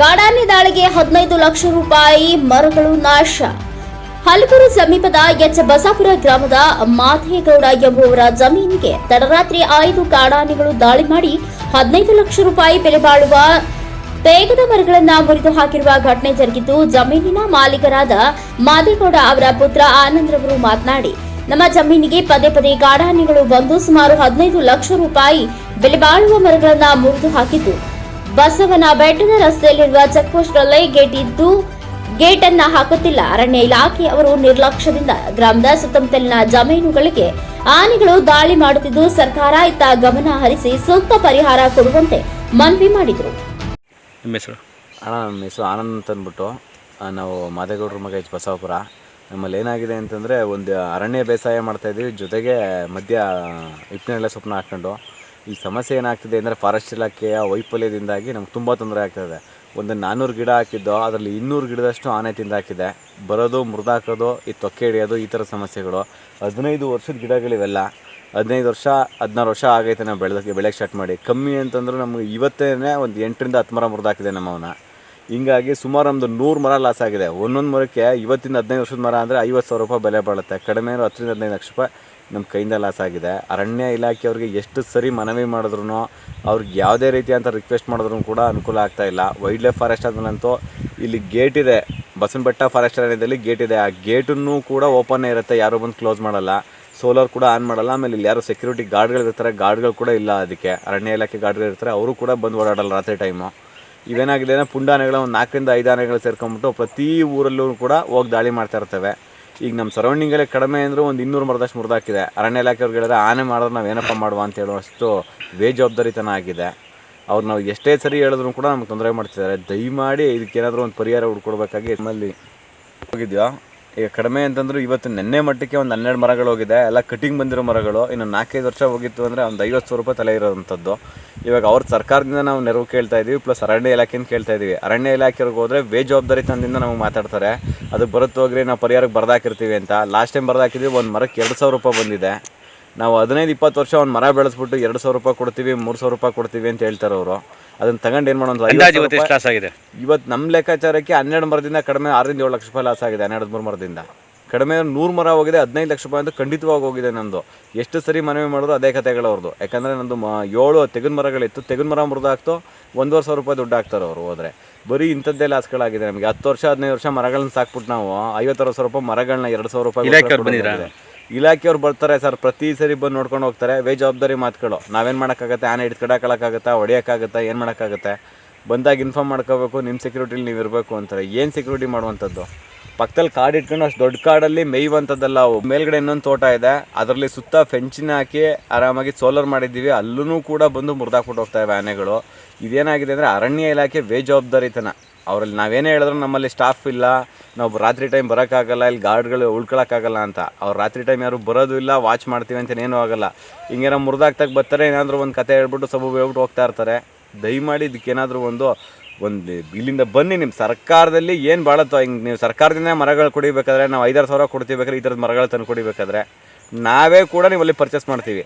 ಕಾಡಾನೆ ದಾಳಿಗೆ ಹದಿನೈದು ಲಕ್ಷ ರೂಪಾಯಿ, ಮರಗಳು ನಾಶ. ಹಲಗೂರು ಸಮೀಪದ ಎಚ್ ಬಸಾಪುರ ಗ್ರಾಮದ ಮಾಧೇಗೌಡ ಎಂಬುವರ ಜಮೀನಿಗೆ ತಡರಾತ್ರಿ ಐದು ಕಾಡಾನೆಗಳು ದಾಳಿ ಮಾಡಿ ಹದಿನೈದು ಲಕ್ಷ ರೂಪಾಯಿ ಬೆಲೆ ಬಾಳುವ ತೇಗದ ಮರಗಳನ್ನು ಮುರಿದು ಹಾಕಿರುವ ಘಟನೆ ಜರುಗಿದ್ದು ಜಮೀನಿನ ಮಾಲೀಕರಾದ ಮಾದೇಗೌಡ ಅವರ ಪುತ್ರ ಆನಂದ್ ರವರು ಮಾತನಾಡಿ, ನಮ್ಮ ಜಮೀನಿಗೆ ಪದೇ ಪದೇ ಕಾಡಾನೆಗಳು ಬಂದು ಸುಮಾರು ಹದಿನೈದು ಲಕ್ಷ ರೂಪಾಯಿ ಬೆಲೆ ಬಾಳುವ ಮರಗಳನ್ನು ಮುರಿದು ಹಾಕಿದ್ದು. ಬಸವನ ಬೆಟ್ಟದ ರಸ್ತೆಯಲ್ಲಿರುವ ಚೆಕ್ ಪೋಸ್ಟ್ನಲ್ಲೇ ಗೇಟ್ ಇದ್ದು ಗೇಟ್ ಅನ್ನ ಹಾಕುತ್ತಿಲ್ಲ. ಅರಣ್ಯ ಇಲಾಖೆ ಅವರು ನಿರ್ಲಕ್ಷ್ಯದಿಂದ ಗ್ರಾಮದ ಸುತ್ತಮುತ್ತಲಿನ ಜಮೀನುಗಳಿಗೆ ಆನೆಗಳು ದಾಳಿ ಮಾಡುತ್ತಿದ್ದು ಸರ್ಕಾರ ಇತ್ತ ಗಮನ ಹರಿಸಿ ಸೂಕ್ತ ಪರಿಹಾರ ಕೊಡುವಂತೆ ಮನವಿ ಮಾಡಿದರು. ನಿಮ್ಮ ಹೆಸರು? ಅಣ್ಣ ನಮ್ಮ ಹೆಸರು ಆನಂದ್ ಅಂತ ಅಂದ್ಬಿಟ್ಟು ಆ, ನಾವು ಮಾದೇಗೌಡರ ಮಗ ಎಚ್ ಬಸವಪುರ. ನಮ್ಮಲ್ಲಿ ಏನಾಗಿದೆ ಅಂತಂದರೆ ಒಂದು ಅರಣ್ಯ ಬೇಸಾಯ ಮಾಡ್ತಾಯಿದ್ವಿ ಜೊತೆಗೆ ಮಧ್ಯ ಹಿಪ್ಪನೆಲೆ ಸೊಪ್ಪನ್ನ ಹಾಕ್ಕೊಂಡು ಈ ಸಮಸ್ಯೆ ಏನಾಗ್ತಿದೆ ಅಂದರೆ ಫಾರೆಸ್ಟ್ ಇಲಾಖೆಯ ವೈಫಲ್ಯದಿಂದಾಗಿ ನಮ್ಗೆ ತುಂಬ ತೊಂದರೆ ಆಗ್ತದೆ. ಒಂದು ನಾನ್ನೂರು ಗಿಡ ಹಾಕಿದ್ದೋ, ಅದರಲ್ಲಿ ಇನ್ನೂರು ಗಿಡದಷ್ಟು ಆನೆ ತಿಂದಾಕಿದೆ. ಬರೋದು, ಮುರಿದಾಕೋದು, ಈ ತೊಕ್ಕೆ ಹಿಡಿಯೋದು, ಈ ಥರ ಸಮಸ್ಯೆಗಳು. ಹದಿನೈದು ವರ್ಷದ ಗಿಡಗಳಿವೆಲ್ಲ. ಹದಿನೈದು ವರ್ಷ, ಹದಿನಾರು ವರ್ಷ ಆಗೈತೆ ನಾವು ಬೆಳೆದಕ್ಕೆ, ಬೆಳೆಗೆ ಸ್ಟಾರ್ಟ್ ಮಾಡಿ. ಕಮ್ಮಿ ಅಂತಂದ್ರೆ ನಮಗೆ ಇವತ್ತೇ ಒಂದು ಎಂಟರಿಂದ ಹತ್ತು ಮರ ಮುರಿದಾಕಿದೆ ನಮ್ಮವನ್ನ ಹಿಂಗಾಗಿ ಸುಮಾರು ಒಂದು ನೂರು ಮರ ಲಾಸ್ ಆಗಿದೆ. ಒಂದೊಂದು ಮರಕ್ಕೆ ಇವತ್ತಿಂದ ಹದಿನೈದು ವರ್ಷದ ಮರ ಅಂದರೆ ಐವತ್ತು ಸಾವಿರ ರೂಪಾಯಿ ಬೆಲೆ ಬಾಳುತ್ತೆ. ಕಡಿಮೆ ಹತ್ತರಿಂದ ಹದಿನೈದು ಲಕ್ಷ ರೂಪಾಯಿ ನಮ್ಮ ಕೈಯಿಂದ ಲಾಸ್ ಆಗಿದೆ. ಅರಣ್ಯ ಇಲಾಖೆಯವ್ರಿಗೆ ಎಷ್ಟು ಸರಿ ಮನವಿ ಮಾಡಿದ್ರು ಅವ್ರಿಗೆ ಯಾವುದೇ ರೀತಿಯಂತ ರಿಕ್ವೆಸ್ಟ್ ಮಾಡಿದ್ರು ಕೂಡ ಅನುಕೂಲ ಆಗ್ತಾ ಇಲ್ಲ. ವೈಲ್ಡ್ ಲೈಫ್ ಫಾರೆಸ್ಟ್ ಆದ್ಮೇಲಂತೂ ಇಲ್ಲಿ ಗೇಟ್ ಇದೆ. ಬಸವನಬೆಟ್ಟ ಫಾರೆಸ್ಟ್ ಅರಣ್ಯದಲ್ಲಿ ಗೇಟ್ ಇದೆ. ಆ ಗೇಟನ್ನು ಕೂಡ ಓಪನ್ ಇರುತ್ತೆ. ಯಾರು ಬಂದು ಕ್ಲೋಸ್ ಮಾಡಲ್ಲ. ಸೋಲಾರ್ ಕೂಡ ಆನ್ ಮಾಡಲ್ಲ. ಆಮೇಲೆ ಇಲ್ಲಿ ಯಾರು ಸೆಕ್ಯೂರಿಟಿ ಗಾರ್ಡ್ಗಳಿರ್ತಾರೆ ಗಾರ್ಡ್ಗಳು ಕೂಡ ಇಲ್ಲ ಅದಕ್ಕೆ. ಅರಣ್ಯ ಇಲಾಖೆ ಗಾರ್ಡ್ಗಳಿರ್ತಾರೆ ಅವರು ಕೂಡ ಬಂದು ಓಡಾಡಲ್ಲ ರಾತ್ರಿ ಟೈಮು ಇವೇನಾಗಿದೆ ಅಂದರೆ ಪುಂಡಾನೆಗಳ ಒಂದು ನಾಲ್ಕರಿಂದ ಐದು ಆನೆಗಳು ಸೇರ್ಕೊಂಡ್ಬಿಟ್ಟು ಪ್ರತಿ ಊರಲ್ಲೂ ಕೂಡ ಹೋಗಿ ದಾಳಿ ಮಾಡ್ತಾ ಇರ್ತವೆ. ಈಗ ನಮ್ಮ ಸರೌಂಡಿಂಗಲ್ಲೇ ಕಡಿಮೆ ಅಂದರೂ ಒಂದು ಇನ್ನೂರು ಮರದಷ್ಟು ಮುರಿದಾಕಿದೆ. ಅರಣ್ಯ ಇಲಾಖೆಯವ್ರಿಗೆ ಹೇಳಿದ್ರೆ ಆನೆ ಮಾಡಿದ್ರೆ ನಾವು ಏನಪ್ಪ ಮಾಡುವ ಅಂತ ಹೇಳುವಷ್ಟು ಬೇಜವಾಬ್ದಾರಿತನ ಆಗಿದೆ. ಅವ್ರು ನಾವು ಎಷ್ಟೇ ಸರಿ ಹೇಳಿದ್ರು ಕೂಡ ನಮ್ಗೆ ತೊಂದರೆ ಮಾಡ್ತಿದ್ದಾರೆ. ದಯಮಾಡಿ ಇದಕ್ಕೇನಾದರೂ ಒಂದು ಪರಿಹಾರ ಹುಡ್ಕೊಡ್ಬೇಕಾಗಿ ನಮ್ಮಲ್ಲಿ ಹೋಗಿದ್ಯೋ? ಈಗ ಕಡಿಮೆ ಅಂತಂದ್ರೆ ಇವತ್ತು ನೆನ್ನೆ ಮಟ್ಟಕ್ಕೆ ಒಂದು ಹನ್ನೆರಡು ಮರಗಳು ಹೋಗಿದೆ. ಎಲ್ಲ ಕಟಿಂಗ್ ಬಂದಿರೋ ಮರಗಳು. ಇನ್ನು ನಾಲ್ಕೈದು ವರ್ಷ ಹೋಗಿತ್ತು ಅಂದರೆ ಒಂದು ಐವತ್ತು ಸಾವಿರ ರೂಪಾಯಿ ತಲೆ ಇರೋವಂಥದ್ದು. ಇವಾಗ ಅವ್ರ ಸರ್ಕಾರದಿಂದ ನಾವು ನೆರವು ಕೇಳ್ತಾ ಇದ್ದೀವಿ ಪ್ಲಸ್ ಅರಣ್ಯ ಇಲಾಖೆಯಿಂದ ಕೇಳ್ತಾ ಇದ್ದೀವಿ ಅರಣ್ಯ ಇಲಾಖೆಯವ್ರಿಗೆ ಹೋದರೆ ಬೇಜವಾಬ್ದಾರಿತನದಿಂದ ನಮಗೆ ಮಾತಾಡ್ತಾರೆ. ಅದು ಬರುತ್ತೆ ಹೋಗ್ರಿ ನಾವು ಪರಿಹಾರಕ್ಕೆ ಬರ್ದಾಕಿರ್ತೀವಿ ಅಂತ. ಲಾಸ್ಟ್ ಟೈಮ್ ಬರ್ದಾಕಿದ್ವಿ ಒಂದು ಮರಕ್ಕೆ ಎರಡು ಸಾವಿರ ರೂಪಾಯಿ ಬಂದಿದೆ. ನಾವು ಹದಿನೈದು ಇಪ್ಪತ್ತು ವರ್ಷ ಒಂದು ಮರ ಬೆಳೆಸ್ಬಿಟ್ಟು ಎರಡು ಸಾವಿರ ರೂಪಾಯಿ ಕೊಡ್ತೀವಿ ಮೂರು ಸಾವಿರ ರೂಪಾಯಿ ಕೊಡ್ತೀವಿ ಅಂತ ಹೇಳ್ತಾರೆ ಅವರು. ಅದನ್ನ ತಗೊಂಡು ಏನು ಮಾಡೋದು? ಇವತ್ತು ನಮ್ಮ ಲೆಕ್ಕಾಚಾರಕ್ಕೆ ಹನ್ನೆರಡು ಮರದಿಂದ ಕಡಿಮೆ ಆರರಿಂದ ಏಳು ಲಕ್ಷ ರೂಪಾಯಿ ಲಾಸ್ ಆಗಿದೆ ಹನ್ನೆರಡು ಮೂರು ಮರದಿಂದ. ಕಡಿಮೆ ನೂರು ಮರ ಹೋಗಿದೆ ಹದಿನೈದು ಲಕ್ಷ ರೂಪಾಯಿ ಅಂತ ಖಂಡಿತವಾಗಿ ಹೋಗಿದೆ ನಂದು. ಎಷ್ಟು ಸರಿ ಮನವಿ ಮಾಡಿದ್ರು ಅದೇ ಕಥೆಗಳವ್ರದ್ದು ಯಾಕಂದರೆ ನಂದು ಮ ಏಳು ತೆಗಿನ ಮರಗಳಿತ್ತು ತೆಗಿನ ಮರ ಮುರಿದಾಕ್ತು ಒಂದೂವರೆ ಸಾವಿರ ರೂಪಾಯಿ ದುಡ್ಡು ಹಾಕ್ತಾರೆ ಅವರು ಹೋದರೆ. ಬರೀ ಇಂಥದ್ದೇ ಲಾಸ್ಗಳಾಗಿದೆ ನಮಗೆ. ಹತ್ತು ವರ್ಷ ಹದಿನೈದು ವರ್ಷ ಮರಗಳನ್ನ ಸಾಕ್ಬಿಟ್ಟು ನಾವು ಐವತ್ತಾರು ಸಾವಿರ ರೂಪಾಯಿ ಮರಗಳನ್ನ ಎರಡು ಸಾವಿರ ರೂಪಾಯಿ ಇಲಾಖೆಯವ್ರು ಬರ್ತಾರೆ ಸರ್, ಪ್ರತಿ ಸರಿ ಬಂದು ನೋಡ್ಕೊಂಡು ಹೋಗ್ತಾರೆ. ಬೇಜವಾಬ್ದಾರಿ ಮಾತುಗಳು. ನಾವೇನು ಮಾಡೋಕ್ಕಾಗತ್ತೆ? ಆನೆ ಹಿಡಿದು ಹೊಡಿಯೋಕ್ಕಾಗತ್ತಾ? ಹೊಡೆಯೋಕ್ಕಾಗತ್ತಾ ಏನು ಮಾಡೋಕ್ಕಾಗತ್ತೆ? ಬಂದಾಗ ಇನ್ಫಾರ್ಮ್ ಮಾಡ್ಕೋಬೇಕು ನಿಮ್ಮ ಸೆಕ್ಯೂರಿಟಿಲಿ ನೀವು ಇರಬೇಕು ಅಂತಾರೆ. ಏನು ಸೆಕ್ಯೂರಿಟಿ ಮಾಡುವಂಥದ್ದು? ಪಕ್ಕದಲ್ಲಿ ಕಾಡು ಇಟ್ಕೊಂಡು ಅಷ್ಟು ದೊಡ್ಡ ಕಾಡಲ್ಲಿ ಮೇಯುವಂಥದ್ದಲ್ಲ ಅವು. ಮೇಲ್ಗಡೆ ಇನ್ನೊಂದು ತೋಟ ಇದೆ. ಅದರಲ್ಲಿ ಸುತ್ತ ಫೆಂಚಿನ ಹಾಕಿ ಆರಾಮಾಗಿ ಸೋಲಾರ್ ಮಾಡಿದ್ದೀವಿ. ಅಲ್ಲೂ ಕೂಡ ಬಂದು ಮುರಿದಾಕ್ಬಿಟ್ಟು ಹೋಗ್ತಾ ಇವೆ ಆನೆಗಳು. ಇದೇನಾಗಿದೆ ಅಂದರೆ ಅರಣ್ಯ ಇಲಾಖೆ ಬೇಜವಾಬ್ದಾರಿತನ. ಅವರಲ್ಲಿ ನಾವೇನೇ ಹೇಳಿದ್ರು ನಮ್ಮಲ್ಲಿ ಸ್ಟಾಫ್ ಇಲ್ಲ. ನಾವು ರಾತ್ರಿ ಟೈಮ್ ಬರೋಕ್ಕಾಗಲ್ಲ, ಇಲ್ಲಿ ಗಾರ್ಡ್ಗಳು ಉಳ್ಕೊಳಕ್ಕಾಗಲ್ಲ ಅಂತ. ಅವ್ರು ರಾತ್ರಿ ಟೈಮ್ ಯಾರು ಬರೋದು ಇಲ್ಲ ವಾಚ್ ಮಾಡ್ತೀವಿ ಅಂತ ಏನೂ ಆಗಲ್ಲ. ಹಿಂಗೇನೋ ಮುರಿದಾಕ್ತಾಗ ಬರ್ತಾರೆ, ಏನಾದರೂ ಒಂದು ಕತೆ ಹೇಳ್ಬಿಟ್ಟು ಸಬೂಬು ಹೇಳ್ಬಿಟ್ಟು ಹೋಗ್ತಾ ಇರ್ತಾರೆ. ದಯಮಾಡಿ ಇದಕ್ಕೇನಾದರೂ ಒಂದು ಒಂದು ಇಲ್ಲಿಂದ ಬನ್ನಿ ನಿಮ್ಮ ಸರ್ಕಾರದಲ್ಲಿ ಏನು ಭಾಳ ಹಿಂಗೆ ನೀವು ಸರ್ಕಾರದಿಂದ ಮರಗಳು ಕುಡಿಬೇಕಾದ್ರೆ ನಾವು ಐದಾರು ಸಾವಿರ ಕೊಡ್ತೀವಿ ಬೇಕಾದ್ರೆ ಈ ಥರದ ಮರಗಳು ತಂದು ಕುಡಿಬೇಕಾದ್ರೆ ನಾವೇ ಕೂಡ ನೀವು ಅಲ್ಲಿ ಪರ್ಚೇಸ್ ಮಾಡ್ತೀವಿ.